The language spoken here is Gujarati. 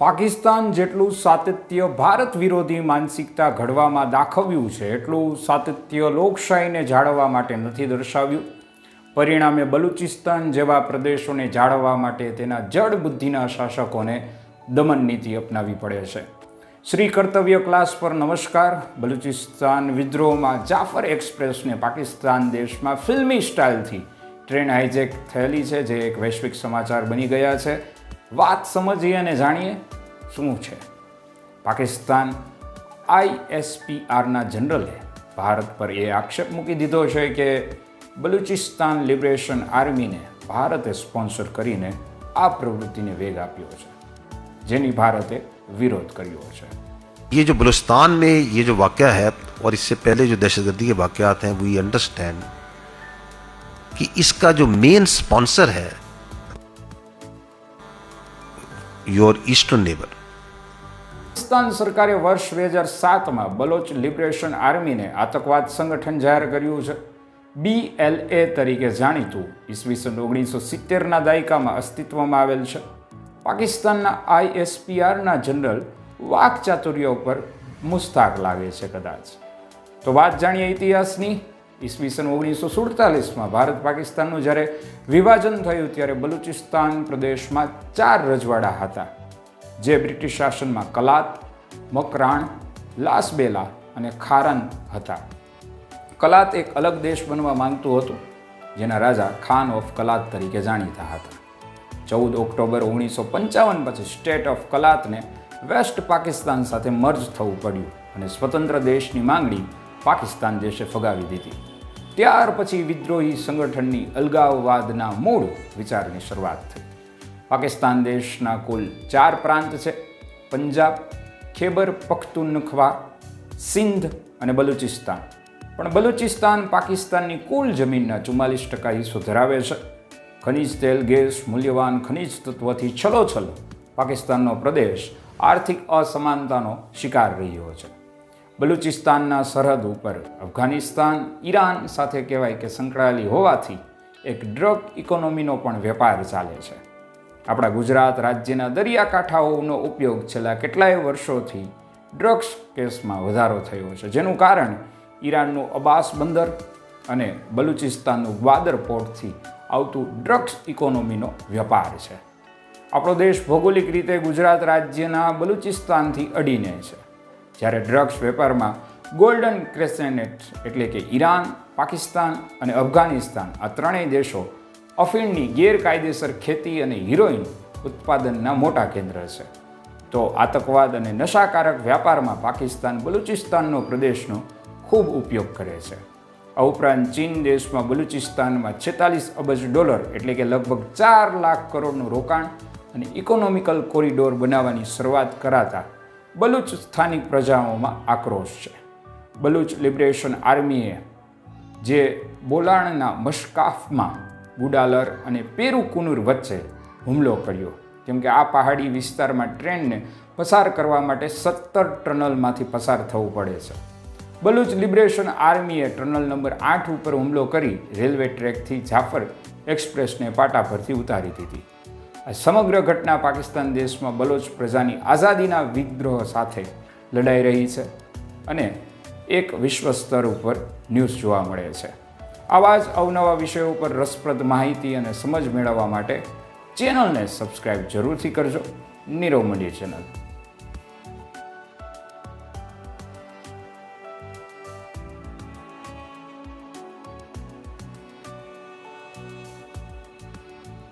પાકિસ્તાન જેટલું સાતત્ય ભારત વિરોધી માનસિકતા ઘડવામાં દાખવ્યું છે, એટલું સાતત્ય લોકશાહીને જાળવવા માટે નથી દર્શાવ્યું. પરિણામે બલુચિસ્તાન જેવા પ્રદેશોને જાળવવા માટે તેના જડ બુદ્ધિના શાસકોને દમન નીતિ અપનાવી પડે છે. શ્રી કર્તવ્ય ક્લાસ પર નમસ્કાર. બલુચિસ્તાન વિદ્રોહમાં જાફર એક્સપ્રેસને પાકિસ્તાન દેશમાં ફિલ્મી સ્ટાઇલથી ટ્રેન હાઇજેક થયેલી છે, જે એક વૈશ્વિક સમાચાર બની ગયા છે. વાત સમજીએ અને જાણીએ શું છે પાકિસ્તાન આઈએસપીઆરના જનરલે ભારત પર એ આક્ષેપ મૂકી દીધો છે કે બલુચિસ્તાન લિબરેશન આર્મીને ભારતે સ્પોન્સર કરીને આ પ્રવૃત્તિને વેગ આપ્યો છે જેની ભારતે વિરોધ કર્યો છે ये जो बलुस्तान में ये जो वाक़ है और इससे पहले जो दहशतगर्दी के वाक़ात हैं वी अंडरस्टैंड कि इसका जो मेन स्पॉन्सर है યોર ઇસ્ટર્ન નેબર પાકિસ્તાન સરકારે વર્ષ બે હજાર સાતમાં બલોચ લિબરેશન આર્મીને આતંકવાદ સંગઠન જાહેર કર્યું છે. બીએલએ તરીકે જાણીતું ઈસવીસન ઓગણીસો સિત્તેરના દાયકામાં અસ્તિત્વમાં આવેલ છે. પાકિસ્તાનના આઈએસપીઆરના જનરલ વાકચાતુર્ય ઉપર મુસ્તાક લાગે છે કદાચ. તો વાત જાણીએ ઇતિહાસની. ઈસવીસન ઓગણીસો સુડતાલીસમાં ભારત પાકિસ્તાનનું જ્યારે વિભાજન થયું ત્યારે બલુચિસ્તાન પ્રદેશમાં ચાર રજવાડા હતા. જે બ્રિટિશ શાસનમાં કલાત, મકરાણ, લાસબેલા અને ખારન હતા. કલાત એક અલગ દેશ બનવા માંગતું હતું, જેના રાજા ખાન ઓફ કલાત તરીકે જાણીતા હતા. ચૌદ ઓક્ટોબર ઓગણીસો પંચાવન પછી સ્ટેટ ઓફ કલાતને વેસ્ટ પાકિસ્તાન સાથે મર્જ થવું પડ્યું અને સ્વતંત્ર દેશની માંગણી પાકિસ્તાન દેશે ફગાવી દીધી. ત્યાર પછી વિદ્રોહી સંગઠનની અલગાવવાદના મૂળ વિચારની શરૂઆત થઈ. પાકિસ્તાન દેશના કુલ ચાર પ્રાંત છે. પંજાબ, ખેબર પખ્તુનખવા સિંધ અને બલુચિસ્તાન. પણ બલુચિસ્તાન પાકિસ્તાનની કુલ જમીનના ચુમ્માલીસ ટકા હિસ્સો ધરાવે છે. ખનિજ તેલ, ગેસ, મૂલ્યવાન ખનિજ તત્વથી છલોછલ પાકિસ્તાનનો પ્રદેશ આર્થિક અસમાનતાનો શિકાર રહ્યો છે. બલુચિસ્તાનના સરહદ ઉપર અફઘાનિસ્તાન, ઈરાન સાથે કહેવાય કે સંકળાયેલી હોવાથી એક ડ્રગ ઇકોનોમીનો પણ વેપાર ચાલે છે. આપણા ગુજરાત રાજ્યના દરિયાકાંઠાઓનો ઉપયોગ છેલ્લા કેટલાય વર્ષોથી ડ્રગ્સ કેસમાં વધારો થયો છે, જેનું કારણ ઈરાનનું અબાસ બંદર અને બલુચિસ્તાનનું ગ્વાદર પોર્ટથી આવતું ડ્રગ્સ ઇકોનોમીનો વેપાર છે. આપણો દેશ ભૌગોલિક રીતે ગુજરાત રાજ્યના બલુચિસ્તાનથી અડીને છે. જ્યારે ડ્રગ્સ વેપારમાં ગોલ્ડન ક્રેસેનેટ એટલે કે ઈરાન, પાકિસ્તાન અને અફઘાનિસ્તાન આ ત્રણેય દેશો અફીણની ગેરકાયદેસર ખેતી અને હિરોઈન ઉત્પાદનના મોટા કેન્દ્ર છે. તો આતંકવાદ અને નશાકારક વ્યાપારમાં પાકિસ્તાન બલુચિસ્તાનનો પ્રદેશનો ખૂબ ઉપયોગ કરે છે. આ ઉપરાંત ચીન દેશમાં બલુચિસ્તાનમાં છેતાલીસ અબજ ડોલર એટલે કે લગભગ ચાર લાખ કરોડનું રોકાણ અને ઇકોનોમિકલ કોરિડોર બનાવવાની શરૂઆત કરાતા બલુચ સ્થાનિક પ્રજાઓમાં આક્રોશ છે. બલુચ લિબરેશન આર્મીએ જે બોલાણના મશકાફમાં ગુડાલર અને પેરુકુનુર વચ્ચે હુમલો કર્યો. કેમ કે આ પહાડી વિસ્તારમાં ટ્રેનને પસાર કરવા માટે સત્તર ટનલમાંથી પસાર થવું પડે છે. બલુચ લિબરેશન આર્મીએ ટનલ નંબર આઠ ઉપર હુમલો કરી રેલવે ટ્રેકથી જાફર એક્સપ્રેસને પાટા પરથી ઉતારી દીધી. આ સમગ્ર ઘટના પાકિસ્તાન દેશમાં બલોચ પ્રજાની આઝાદીના વિદ્રોહ સાથે લડાઈ રહી છે અને એક વિશ્વ સ્તર ઉપર ન્યૂઝ જોવા મળે છે. આવા જ અવનવા વિષયો ઉપર રસપ્રદ માહિતી અને સમજ મેળવવા માટે ચેનલને સબસ્ક્રાઈબ જરૂરથી કરજો. નીરવ મંડી ચેનલ.